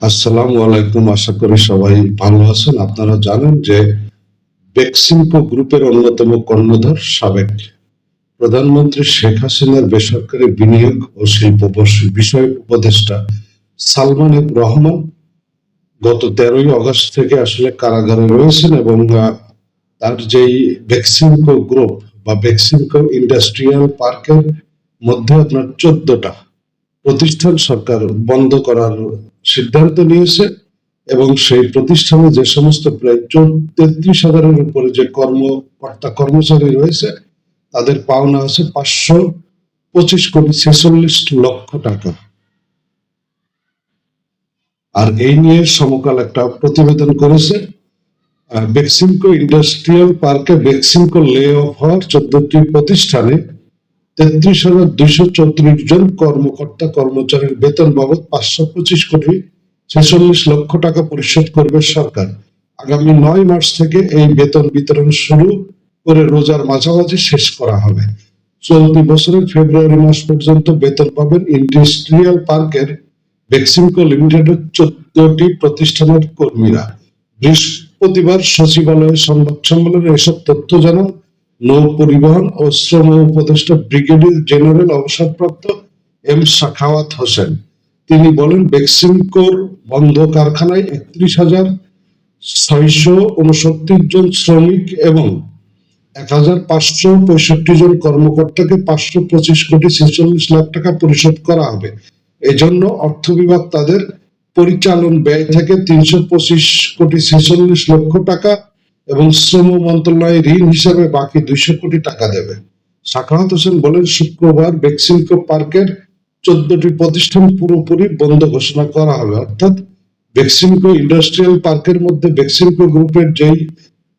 আসসালামু আলাইকুম, আশা করি সবাই ভালো আছেন। আপনারা জানেন যে বেক্সিমকো গ্রুপের অন্যতম কর্ণধার সাবেক প্রধানমন্ত্রী শেখ হাসিনার বেসরকারি বিনিয়োগ ও শিল্প বিষয়ক উপদেষ্টা সালমান রহমান গত তেরোই আগস্ট থেকে আসলে কারাগারে রয়েছেন এবং তার যেই বেক্সিমকো গ্রুপ বা বেক্সিমকো ইন্ডাস্ট্রিয়াল পার্কের মধ্যে আপনার চোদ্দটা প্রতিষ্ঠান সরকার বন্ধ করার সিদ্ধান্ত নিয়েছে এবং সেই প্রতিষ্ঠানে যে সমস্ত প্রায় তেত্রিশ হাজারের উপরে যে কর্মকর্তা কর্মচারী রয়েছে, তাদের পাওনা আছে পাঁচশো পঁচিশ কোটি ছেচল্লিশ লক্ষ টাকা। আর এই নিয়ে সমকাল একটা প্রতিবেদন করেছে বেক্সিমকো ইন্ডাস্ট্রিয়াল পার্কে বেক্সিমকো লে অফ হওয়ার চোদ্দটি প্রতিষ্ঠানে তেত্রিশ হাজার দুইশো চৌত্রিশ জন কর্মকর্তা কর্মচারীর বেতন বাবদ পাঁচশো পঁচিশ কোটি ছেচল্লিশ লক্ষ টাকা পরিশোধ করবে সরকার। আগামী নয় মার্চ থেকে এই বেতন বিতরণ শুরু করে রোজার মাঝামাঝি শেষ করা হবে। চলতি বছরের ফেব্রুয়ারি মাস পর্যন্ত বেতন পাবেন ইন্ডাস্ট্রিয়াল পার্কের বেক্সিমকো লিমিটেডের চোদ্দটি প্রতিষ্ঠানের কর্মীরা। বৃহস্পতিবার সচিবালয়ে সংবাদ সম্মেলনে এসব তথ্য জানান নৌ পরিবহন ও শ্রম উপদেষ্টা ব্রিগেডিয়ার জেনারেল অবসরপ্রাপ্ত এম সাখাওয়াত হোসেন। তিনি বলেন, বেক্সিমকোর বন্ধ কারখানায় একত্রিশ হাজার ছয়শো উনসত্তর জন শ্রমিক এবং এক হাজার পাঁচশো পঁয়ষট্টি জন কর্মকর্তাকে পাঁচশো পঁচিশ কোটি ছেচল্লিশ লাখ টাকা পরিশোধ করা হবে। এজন্য অর্থ বিভাগ তাদের পরিচালন ব্যয় থেকে তিনশো পঁচিশ কোটি ছেচল্লিশ লক্ষ টাকা এবং শ্রম মন্ত্রণালয় ঋণ হিসাবে বাকি দুইশো কোটি টাকা দেবে। সাখাওয়াত হোসেন বলেন, শুক্রবার বেক্সিমকো পার্কের চোদ্দটি প্রতিষ্ঠান পুরোপুরি বন্ধ ঘোষণা করা হবে। অর্থাৎ বেক্সিমকো ইন্ডাস্ট্রিয়াল পার্কের মধ্যে বেক্সিমকো গ্রুপের যেই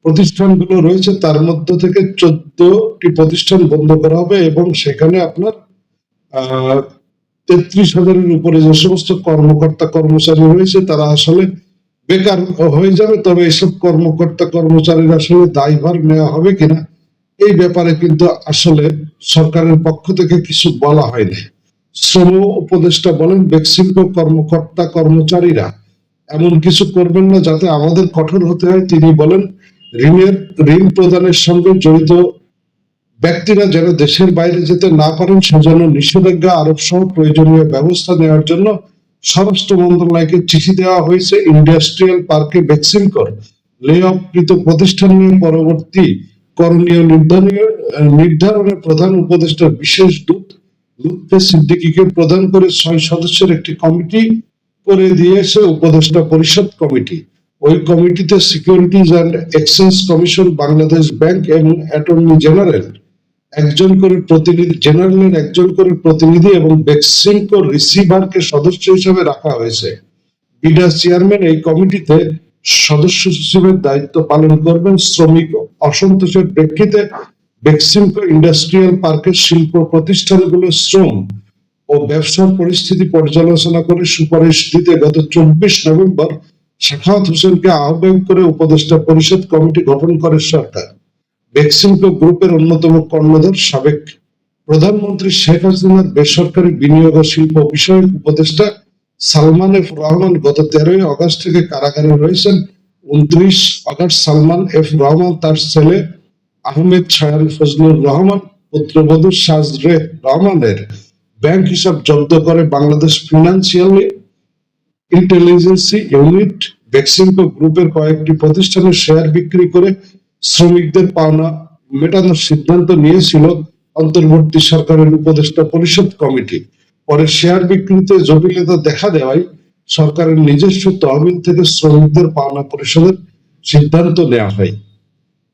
প্রতিষ্ঠানগুলো রয়েছে, তার মধ্যে থেকে চোদ্দটি প্রতিষ্ঠান বন্ধ করা হবে এবং সেখানে আপনার তেত্রিশ হাজারের উপরে যে সমস্ত কর্মকর্তা কর্মচারী রয়েছে, তারা আসলে বেকার হয়ে যাবে, তবে এসব কর্মকর্তা কর্মচারীর আসলে দায়ভার নেওয়া হবে কিনা, এই ব্যাপারে কিন্তু আসলে সরকারের পক্ষ থেকে কিছু বলা হয়নি। শ্রম উপদেষ্টা বলেন বেক্সিমকো কর্মকর্তা কর্মচারীরা এমন কিছু করবেন না যাতে আমাদের কঠোর হতে হয়। তিনি বলেন, ঋণের, ঋণ প্রদানের সঙ্গে জড়িত ব্যক্তিরা যেন দেশের বাইরে যেতে না পারেন, সেজন্য নিষেধাজ্ঞা আরোপ সহ প্রয়োজনীয় ব্যবস্থা নেওয়ার জন্য স্বরাষ্ট্র মন্ত্রণালয়কে চিঠি দেওয়া হয়েছে ইন্ডাস্ট্রিয়াল পার্কে বেক্সিমকর লে অফকৃত প্রতিষ্ঠান নিয়ে পরবর্তী করণীয় নির্ধারণে প্রধান উপদেষ্টা বিশেষ দূত লুৎফে সিদ্দিকীকে প্রদান করে ছয় সদস্যের একটি কমিটি করে দিয়েছে উপদেষ্টা পরিষদ কমিটি। ওই কমিটিতে securities and exchange commission Bangladesh bank এবং অ্যাটর্নি জেনারেল একজন করে প্রতিনিধি জেনারেলের একজন করে প্রতিনিধি এবং বেক্সিমকো রিসিভারকে সদস্য হিসেবে রাখা হয়েছে। বিডা চেয়ারম্যান এই কমিটিতে সদস্য সচিবের দায়িত্ব পালন করবেন শ্রমিক অসন্তোষের প্রেক্ষিতে বেক্সিমকো ইন্ডাস্ট্রিয়াল পার্কের শিল্প প্রতিষ্ঠানগুলো শ্রম ও ব্যবসার পরিস্থিতি পর্যালোচনা করে সুপারিশ দিতে গত চব্বিশ নভেম্বর শেখাওয়াত হোসেনকে আহ্বায়ক করে উপদেষ্টা পরিষদ কমিটি গঠন করে সরকার। বেক্সিমকো গ্রুপের অন্যতম কর্ণধার সাবেক প্রধানমন্ত্রী শেখ হাসিনার বেসরকারি বিনিয়োগ শিল্প বিষয়ক উপদেষ্টা সালমান এফ রহমান গত তেরোই আগস্ট থেকে কারাগারে রয়েছেন। উনত্রিশ আগস্ট সালমান এফ রহমান তার ছেলে আহমেদ ছায়াল ফজলুর রহমান, পুত্রবধূ সাজরে রহমানের ব্যাংক হিসাব জব্দ করে Bangladesh financial intelligence unit. Beximco গ্রুপের কয়েকটি প্রতিষ্ঠানের শেয়ার বিক্রি করে শ্রমিকদের পাওনা মেটানোর সিদ্ধান্ত নিয়েছিল অন্তর্বর্তী সরকারের উপদেষ্টা পরিষদ কমিটি। পরে শেয়ার বিক্রিতে জটিলতা দেখা দেওয়ায় সরকারের নিজস্ব তহবিল থেকে শ্রমিকদের পাওনা পরিশোধের সিদ্ধান্ত নেওয়া হয়।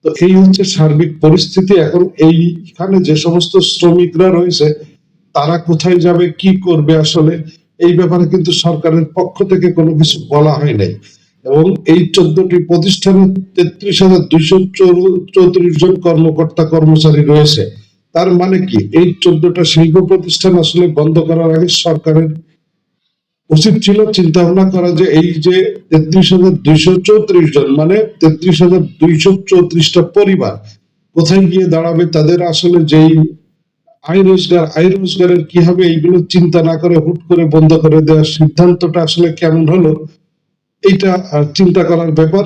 তো এই হচ্ছে সার্বিক পরিস্থিতি। এখন এইখানে যে সমস্ত শ্রমিকরা রয়েছে, তারা কোথায় যাবে, কি করবে আসলে, এই ব্যাপারে কিন্তু সরকারের পক্ষ থেকে কোনো কিছু বলা হয় নাই। এবং এই চোদ্দটি প্রতিষ্ঠানে তেত্রিশ হাজার দুইশো চৌত্রিশ জন কর্মকর্তা কর্মচারী রয়েছে। তার মানে কি? এই চোদ্দটা শিল্প প্রতিষ্ঠান আসলে বন্ধ করার আগে সরকারের উচিত ছিল চিন্তা ভাবনা করা যে এই যে তেত্রিশ হাজার দুইশো চৌত্রিশ জন মানে তেত্রিশ হাজার দুইশো চৌত্রিশটা পরিবার কোথায় গিয়ে দাঁড়াবে, তাদের আসলে যেই আয় রোজগার, আয় রোজগারের কি হবে, এইগুলো চিন্তা না করে হুট করে বন্ধ করে দেওয়ার সিদ্ধান্তটা আসলে কেমন হলো? আহ, চিন্তা করার ব্যাপার।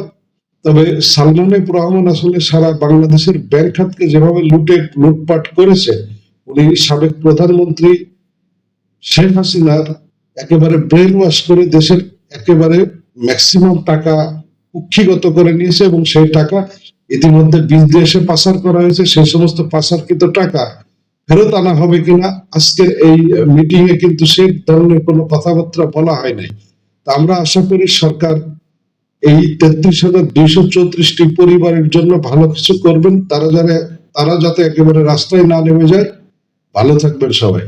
তবে সালমান রহমান আসলে সারা বাংলাদেশের ব্যাংক খাতকে যেভাবে লুটে লুটপাট করেছে উনি সাবেক প্রধানমন্ত্রী শেখ হাসিনার একেবারে ব্রেন ওয়াশ করে দেশের একেবারে ম্যাক্সিমাম টাকা কুক্ষিগত করে নিয়েছে এবং সেই টাকা ইতিমধ্যে বিদেশে পাচার করা হয়েছে। সেই সমস্ত পাচারকৃত টাকা ফেরত আনা হবে কিনা আজকের এই মিটিং এ কিন্তু সেই ধরনের কোনো কথাবার্তা বলা হয় নাই। আমরা আশা করি সরকার এই তেত্রিশ হাজার দুইশো চৌত্রিশটি পরিবারের জন্য ভালো কিছু করবেন। তারা যারা তারা যাতে একেবারে রাস্তায় না নেমে যায়। ভালো থাকবেন সবাই।